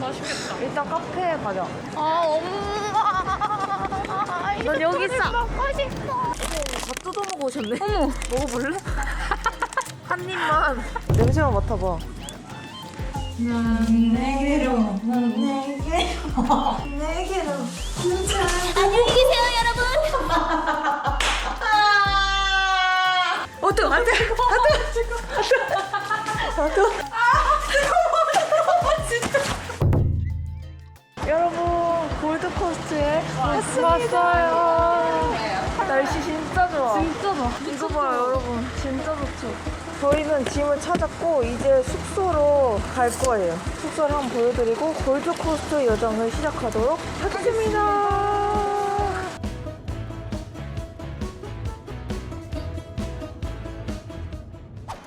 맛있겠다. 일단 카페에 가자. 아 엄마. 넌 여기 있어. 먹고 싶어. 다 뜯어 먹어 오셨네. 어머. 먹어볼래? 한 입만. 냄새만 맡아봐. 내게로, 내게로, 내게로. 안녕히 계세요 여러분. 어 뜨거, 안 돼, 안 돼, 안 뜨거. 여 왔어요. 날씨 진짜 좋아. 진짜 좋아. 이거 봐요 여러분 진짜 좋죠 저희는 짐을 찾았고 이제 숙소로 갈 거예요 숙소를 한번 보여드리고 골드 코스트 여정을 시작하도록 하겠습니다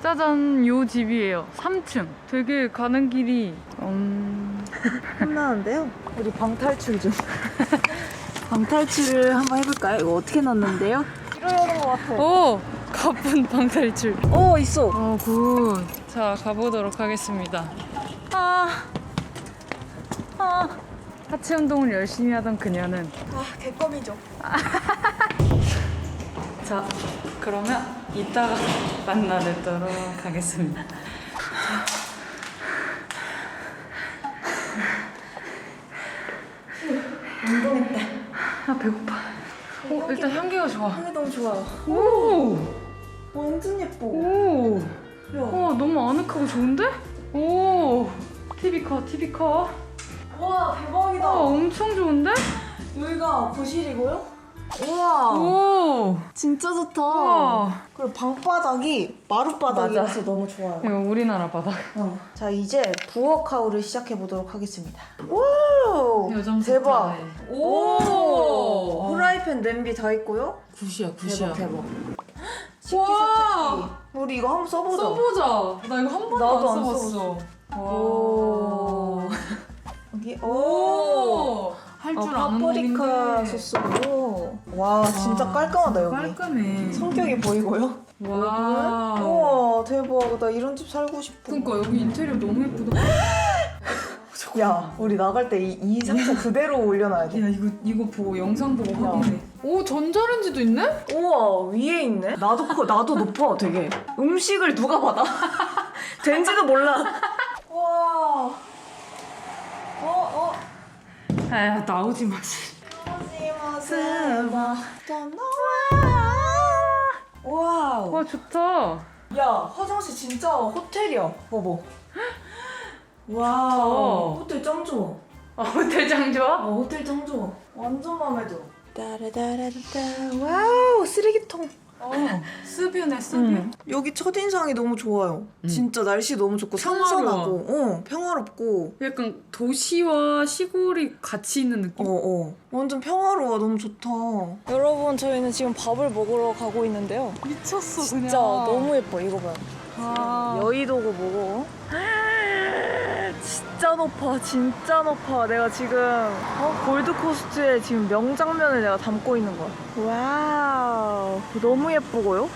짜잔 요 집이에요. 3층. 되게 가는 길이 음. 혼나는데요 우리 방탈출 좀 방탈출을 한번 해볼까요? 이거 어떻게 넣는데요? 이러려는 것 같아 오 가쁜 방탈출. 어 있어 어 굿. 자 가보도록 하겠습니다. 아. 아. 하체 운동을 열심히 하던 그녀는 아 개껌이죠 자, 그러면 이따가 만나 뵙도록 하겠습니다. 운동했다 아, 배고파. 어, 일단 향기가 좋아. 향이 너무 좋아요 오! 완전 예뻐 오! 야. 와, 너무 아늑하고 좋은데? 오! TV 커, TV 커. 와 대박이다 와, 엄청 좋은데? 여기가 거실이고요 우와 오! 진짜 좋다 와. 그리고 방바닥이 마룻바닥이라서 너무 좋아요 이거 우리나라 바닥. 어. 자 이제 부엌하우를 시작해 보도록 하겠습니다. 오 요즘 대박. 스타일. 오 후라이팬 냄비 다 있고요. 굿이야, 대박 대박. 와! 식기세척기. 우리 이거 한번 써보자. 써보자. 나 이거 한 번도 나도 안 안 써봤어. 오. 여기 오. 오! 할줄 어, 아는 파프리카 놈인데. 소스로. 와 진짜 깔끔하다 여기. 깔끔해. 성격이 보이고요. 와. 우와 대박. 나 이런 집 살고 싶어. 그러니까 여기 인테리어 너무 예쁘다. 야 우리 나갈 때 이 이 상태 그대로 올려놔야 돼. 야 이거 이거 보고 영상 보고 야. 확인해. 오 전자레인지도 있네? 우와 위에 있네. 나도 커, 나도 높아 되게. 음식을 누가 받아? 된지도 몰라. 와. 어 어. 아 나오지 마. 와우. 와 좋다. 야 화장실 진짜 호텔이야. 봐봐. 와우. 어. 호텔 짱 좋아. 아 호텔 장 좋아? 아 호텔 짱 좋아. 완전 마음에 들어. 따라따라따. 와우 쓰레기통. 어 스뷰네 스뷰. 응. 여기 첫인상이 너무 좋아요. 음. 진짜 날씨 너무 좋고 평화로워. 선선하고, 어, 평화롭고, 약간 도시와 시골이 같이 있는 느낌. 어, 어. 완전 평화로워. 너무 좋다. 여러분, 저희는 지금 밥을 먹으러 가고 있는데요. 미쳤어 진짜 너무 예뻐. 이거 봐요. 아. 여의도고 뭐고. 진짜 높아. 진짜 높아. 내가 지금 어? 골드코스트의 지금 명장면을 내가 담고 있는 거야. 와우. 너무 예쁘고요.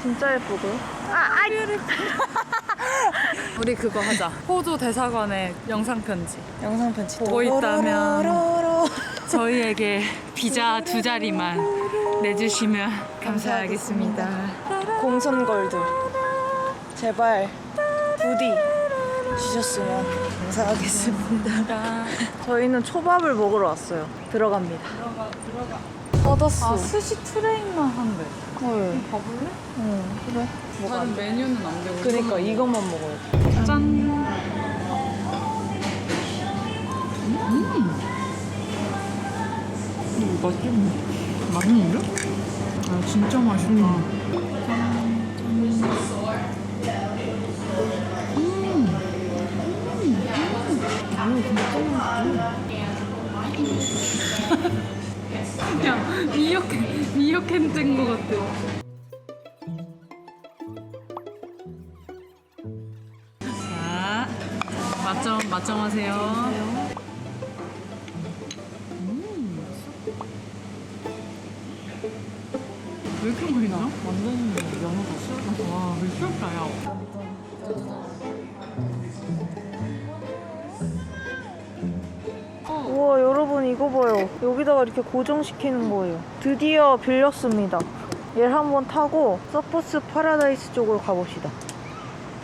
진짜 예쁘고요. 아, 아, 우리 그거 하자. 호주 대사관의 영상 편지. 영상 편지 보고 있다면. 저희에게 비자 두 자리만 내주시면 감사하겠습니다. 공선걸들 제발 부디 주셨으면 감사하겠습니다. 저희는 초밥을 먹으러 왔어요. 들어갑니다. 들어가 들어가. 얻었어. 아 스시 트레인만 한대. 헐. 가볼래? 응, 그래. 다른? 메뉴는 안 되고. 그러니까 이것만 먹어요. 짠. 음. 맛있네. 맛있는데? 아 진짜 맛있다. 야 미역캔 미역캔 된거 같아. 자, 맛점 맛점하세요. 음. 왜 이렇게 많이 나? 완전 연어가 수다. 와, 미쳤다, 야. 이거 봐요. 여기다가 이렇게 고정시키는 거예요. 드디어 빌렸습니다. 얘를 한번 타고 서퍼스 파라다이스 쪽으로 가봅시다.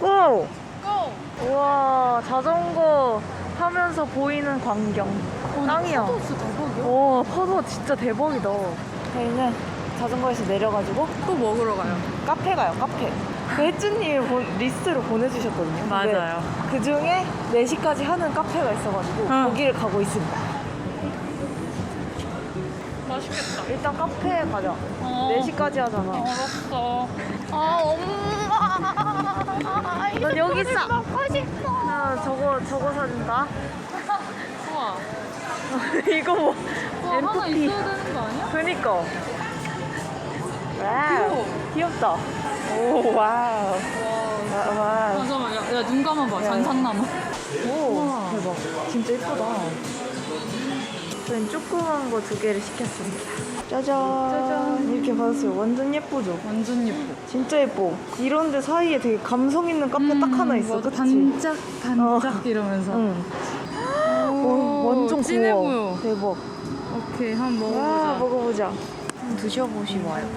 고! 고! 우와, 자전거 타면서 보이는 광경. 짱이야. 진짜 대박이야. 와, 파도 진짜 대박이다. 저희는 자전거에서 내려가지고 또 먹으러 가요. 카페 가요, 카페. 그 혜주님이 보- 리스트로 보내주셨거든요. 맞아요. 그 중에 4시까지 하는 카페가 있어가지고 응. 거기를 가고 있습니다. 맛있겠다. 일단 카페에 가자. 어. 4시까지 하잖아. 알았어. 아, 엄마. 넌 여기 있어. 먹고 싶어. 아, 저거, 저거 사준다. 우와. 이거 뭐. 우와, 하나 MP. 있어야 되는 거 아니야? 그니까. 와우. 귀엽다. 오, 와우. 와. 와, 와. 잠깐만, 야, 야, 눈 감아봐. 야. 잔상나무. 오, 우와. 대박. 진짜 예쁘다. 저희는 조그만 거 두 개를 시켰습니다. 짜잔. 짜잔. 이렇게 받았어요. 완전 예쁘죠? 완전 예뻐. 진짜 예뻐. 이런데 사이에 되게 감성 있는 카페 딱 하나 있어. 음, 맞아. 그치? 반짝, 반짝 이러면서. 응. 오, 오, 완전 진해 고마워. 보여. 대박. 오케이, 한번 와, 먹어보자. 먹어보자. 한번 드셔보시고요.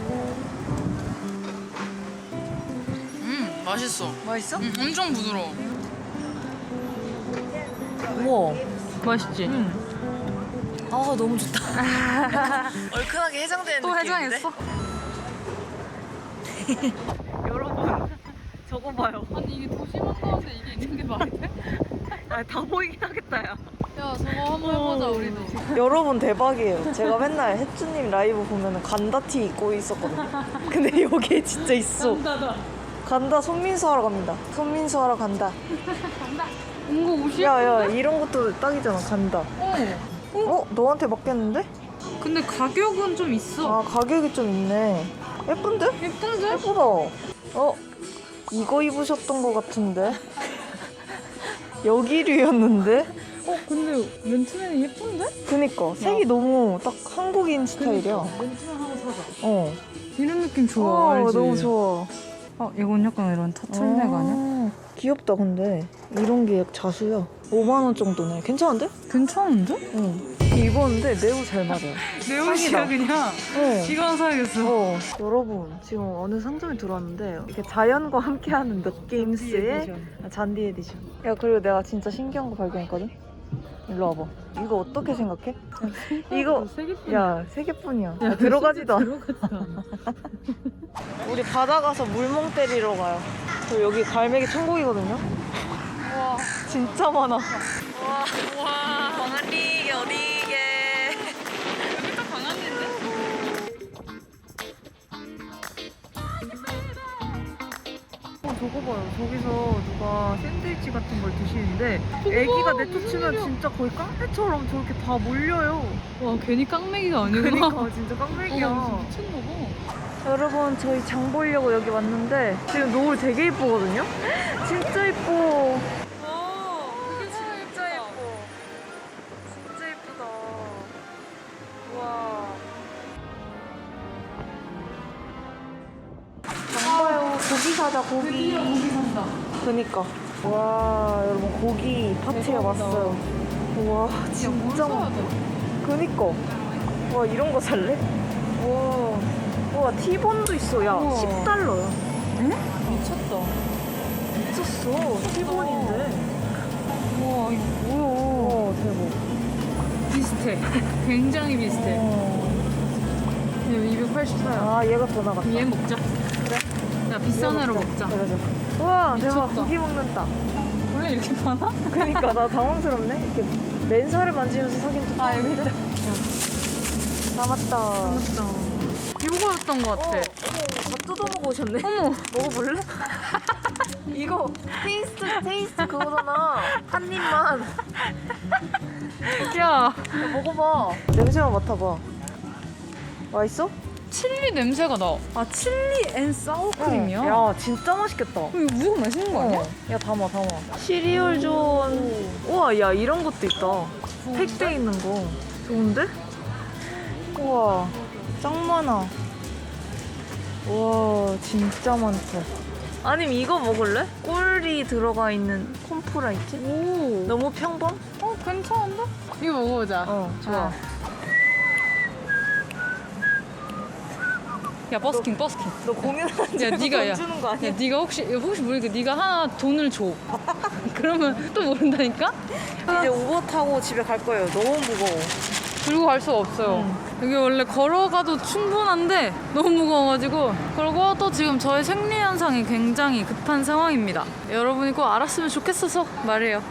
음, 맛있어. 맛있어? 음, 엄청 부드러워. 우와. 맛있지? 응. 아, 너무 좋다. 얼큰하게 해장되는 또 해장했어? 여러분, 저거 봐요. 아니 이게 도시만 가운데 이게 있는 게 말이 돼? 아, 다 보이긴 하겠다, 야. 야 저거 한번 해보자 우리도 여러분 대박이에요. 제가 맨날 혜주님 라이브 보면 간다티 입고 있었거든요. 근데 여기에 진짜 있어. 간다다 간다 손민수 하러 갑니다. 손민수 하러 간다. 이거 옷이 야야 이런 것도 딱이잖아. 간다. 어 어? 너한테 맞겠는데? 근데 가격은 좀 있어 아 가격이 좀 있네. 예쁜데? 예쁜데? 예쁘다. 어? 이거 입으셨던 것 같은데? 여기류였는데? 어 근데 맨투맨이 예쁜데? 그니까 색이 너무 딱 한국인 스타일이야. 맨투맨 하나 사자 어. 이런 느낌 좋아 어, 알지? 너무 좋아. 어 이건 약간 이런 터틀넥 아니야? 아, 귀엽다 근데 이런 게 자수야 5만 원 정도네. 괜찮은데? 괜찮은데? 응. 입었는데 매우 잘 맞아요. 내 옷이야. 그냥? 어. 이거 사야겠어. 어, 여러분 지금 어느 상점에 들어왔는데 이렇게 자연과 함께하는 넛게임스의 아, 잔디 에디션. 야 그리고 내가 진짜 신기한 거 발견했거든? 일로 와봐. 이거 어떻게 생각해? 이거 세개 야. 세 개뿐이야. 야, 들어가지도 않아. 우리 바다 가서 물멍 때리러 가요. 저 여기 갈매기 천국이거든요 와 진짜 많아. 와. 광안리 이게 어디 이게 여기 딱 강한인데? 어 저거 봐요. 저기서 누가 샌드위치 같은 걸 드시는데 애기가 내쫓으면 진짜 거의 깡패처럼 저렇게 다 몰려요. 와 괜히 깡맹이가 아니구나. 그러니까 진짜 깡패기야. 어, 미쳤나 봐. 여러분 저희 장 보려고 여기 왔는데 지금 노을 되게 예쁘거든요 고기 사자 고기. 드디어 고기 산다. 그니까. 와 여러분 고기 파티에 대박이다. 왔어요. 와 진짜 그니까. 와 이런 거 살래? 와, 와 티본도 있어. 야 우와. 10달러야. 미쳤다. 미쳤어. 티본인데. 우와 이거 뭐야? 와 대박. 비슷해. 굉장히 비슷해. 어. 이거 284야. 아 얘가 더 나갔다. 얘 먹자. 그래? 야 비싼 애로 먹자 그러자 와 대박 미쳤다. 고기 먹는다 원래 이렇게 많아? 그니까 나 당황스럽네 이렇게 맨살을 만지면서 사진 찍고 아, 여기 있다. 남았다 맞다 이거였던 것 어, 같아 다 뜯어먹어 오셨네. 어머 먹어볼래? 이거 테이스트 테이스트 그거잖아. 한 입만. 야 야, 먹어봐. 냄새만 맡아봐. 맛있어? 칠리 냄새가 나 아 칠리 앤 사워크림이야 야 진짜 맛있겠다. 이거 무조건 맛있는 거 아니야? 어. 야 담아 담아. 시리얼 존. 우와 야 이런 것도 있다. 팩돼 있는 거. 좋은데? 우와 짱 많아. 와 진짜 많다. 아니면 이거 먹을래? 꿀이 들어가 있는 콤프라이트? 오. 너무 평범? 어 괜찮은데? 이거 먹어보자. 어, 좋아. 야 버스킹 버스킹. 너 공연하는데 야 네가 야. 주는 거 아니야? 야 네가 혹시 혹시 모르니까 네가 하나 돈을 줘. 그러면 또 모른다니까? 이제 우버 타고 집에 갈 거예요. 너무 무거워. 들고 갈 수가 없어요. 음. 여기 원래 걸어가도 충분한데 너무 무거워가지고 그리고 또 지금 저의 생리 현상이 굉장히 급한 상황입니다. 여러분이 꼭 알았으면 좋겠어서 말해요.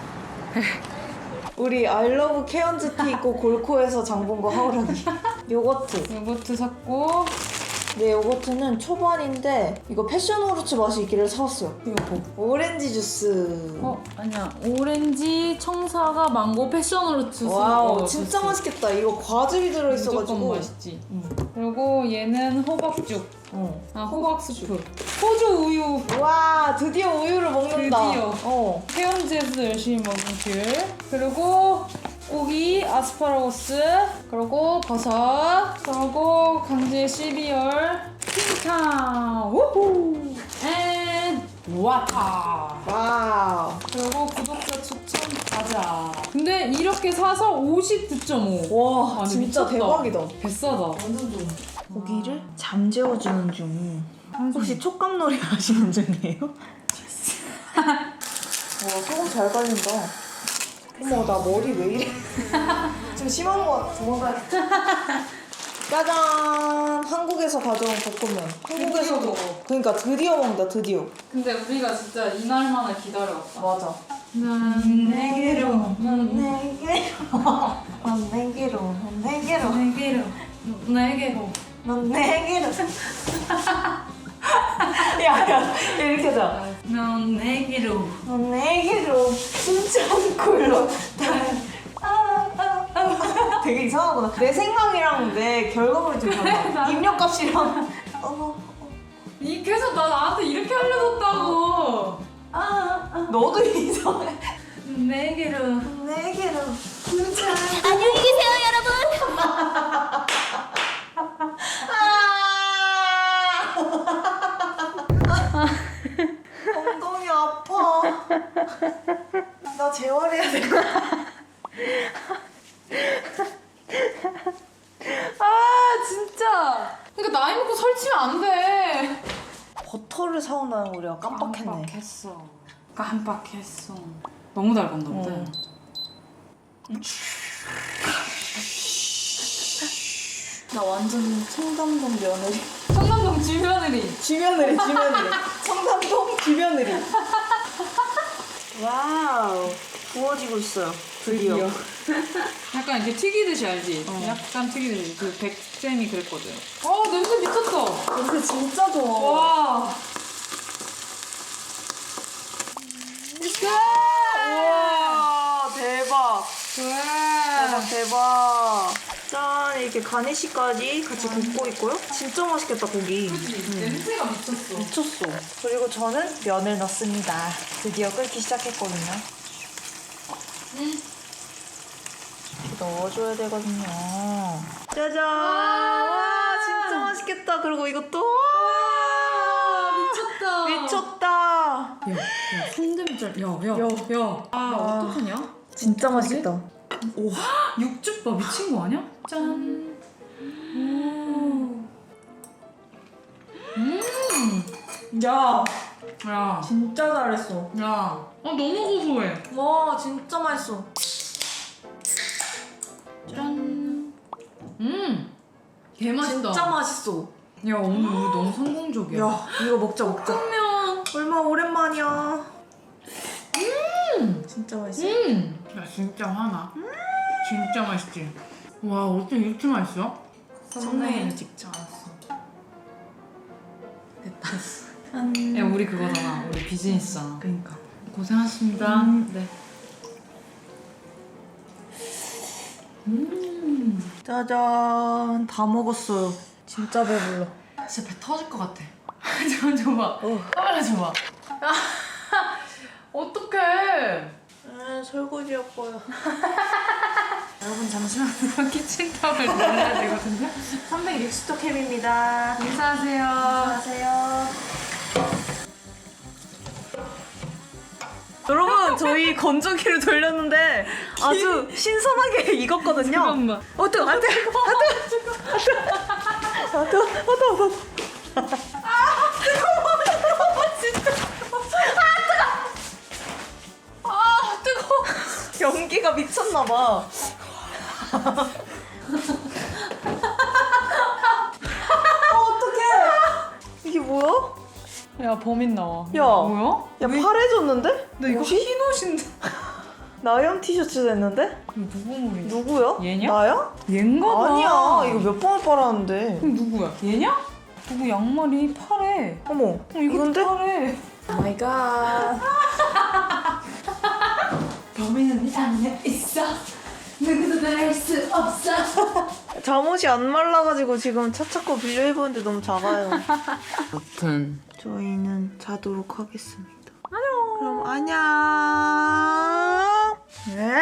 우리 아이러브 케언즈 티 입고 골코에서 장 본 거 하오라니. 요거트. 요거트 샀고 네, 요거트는 초반인데 이거 패션 후르츠 맛이 있기를 사왔어요. 이거 뭐? 오렌지 주스. 어 아니야 오렌지 청사과 망고 패션으로 와우, 진짜 맛있겠다. 이거 과즙이 들어있어가지고. 맛있지. 응. 그리고 얘는 호박죽. 어. 아 호박 스프. 호주 우유. 와, 드디어 우유를 먹는다. 드디어. 어. 태연제에서 열심히 먹은 귤. 그리고 고기, 아스파라거스, 그리고 버섯, 그리고 강제 시리얼, 핑탕, 우후, 앤 와타. 와우. 그리고 구독자 추천 과자. 근데 이렇게 사서 59.5. 와, 아니, 진짜 미쳤다. 대박이다. 비싸다. 완전 좋아. 고기를 잠재워주는 중. 혹시 촉감놀이 하시는 중이에요? 와 소금 잘 갈린다. 어머 나 머리 왜 이래? 좀 심한 것 같아. 도망가야겠다. 짜잔! 한국에서 가져온 볶음면. 한국에서도. 드디어 먹어. 그러니까 드디어 먹는다 드디어. 근데 우리가 진짜 이날만을 기다려왔다. 맞아. 난 내게로, 내게로, 넌 내게로, 넌 내게로, 내게로, 내게로. 넌 내게로. 야야 이렇게 하자. 넌 내게로. 넌 내게로 숨찬 꿀로 아, 아, 아. 되게 이상하구나 내 생각이랑 내 결과물이 좀 달라 입력값이랑 어, 이 계속 나 나한테 이렇게 알려줬다고. 아, 아. 너도 이상해 내게로. 내게로 숨찬 안녕히 계세요, 여러분. 나 재활해야 돼아 진짜. 그러니까 나이 먹고 설치면 안 돼. 버터를 사온다는 거 우리가 깜빡했네 깜빡했어. 깜빡했어. 너무 달건다 보다. 어. 나 완전 청담동 며느리 청담동 주며느리. 지며느리 지며느리 청담동 지며느리 와우 구워지고 있어요 드디어, 약간 이렇게 튀기듯이 알지? 어. 약간 튀기듯이. 그 백쌤이 그랬거든. 어 냄새 미쳤어. 냄새 진짜 좋아 와. 우와 대박 대박 와. 대박 짠 이렇게 가니쉬까지 같이 굽고 있고요 진짜 맛있겠다 고기 냄새가 미쳤어. 미쳤어 그리고 저는 면을 넣습니다 드디어 끓기 시작했거든요 음. 이렇게 넣어줘야 되거든요 짜잔 와 진짜 맛있겠다 그리고 이것도 와 미쳤다. 미쳤다 야, 야, 손대미짤. 야, 야, 야. 야. 아, 어떡하냐? 진짜 맛있겠다 육즙 봐 미친 거 아니야? 짠. 음. 야 야. 진짜 잘했어 야. 아 너무 고소해. 와 진짜 맛있어 짠. 음. 개 맛있다. 진짜 맛있어 야 오늘 우리 너무 성공적이야. 야 이거 먹자 먹자 면. 얼마 오랜만이야 음 진짜 맛있어 음. 야 진짜 화나. 진짜 맛있지. 와 어떻게 이렇게 맛있어? 썸네일 직접 알았어. 짠야 우리 그거잖아. 우리 비즈니스잖아. 그니까 고생하셨습니다. 음. 네. 음. 짜잔 다 먹었어요 진짜 배불러 진짜 배 터질 것 같아. 저 줘봐. 어. 카메라 줘봐. 어떡해. 아 설거지 아빠요 여러분 잠시만 키친타월 눌러야 되거든요. 360도 캠입니다 인사하세요. 안녕하세요 여러분 저희 건조기를 돌렸는데 아주 신선하게 익었거든요. 잠깐만. 어 뜨거, 아 뜨거, 아 뜨거, 아 뜨거, 아 뜨거, 아 뜨거. 아 뜨거. 연기가 미쳤나 봐. 어. 이게 뭐야? 야 범인 나와. 야. 뭐야? 야 파래졌는데? 너 이거 옷이? 흰 옷인데. 나연 티셔츠 됐는데? 이거 누구 물이? 누구야? 얘냐? 나야? 얘인가 봐. 아니야. 이거 몇 번을 빨았는데. 그럼 누구야? 얘냐? 누구 양말이 파래. 어머. 어, 이건데? 파래. 마이 갓. 범인은 이 안에 있어. 잠옷이 안 말라가지고 지금 차 찾고 빌려 입었는데 너무 작아요. 아무튼 저희는 자도록 하겠습니다. 안녕. 그럼 안녕. 네.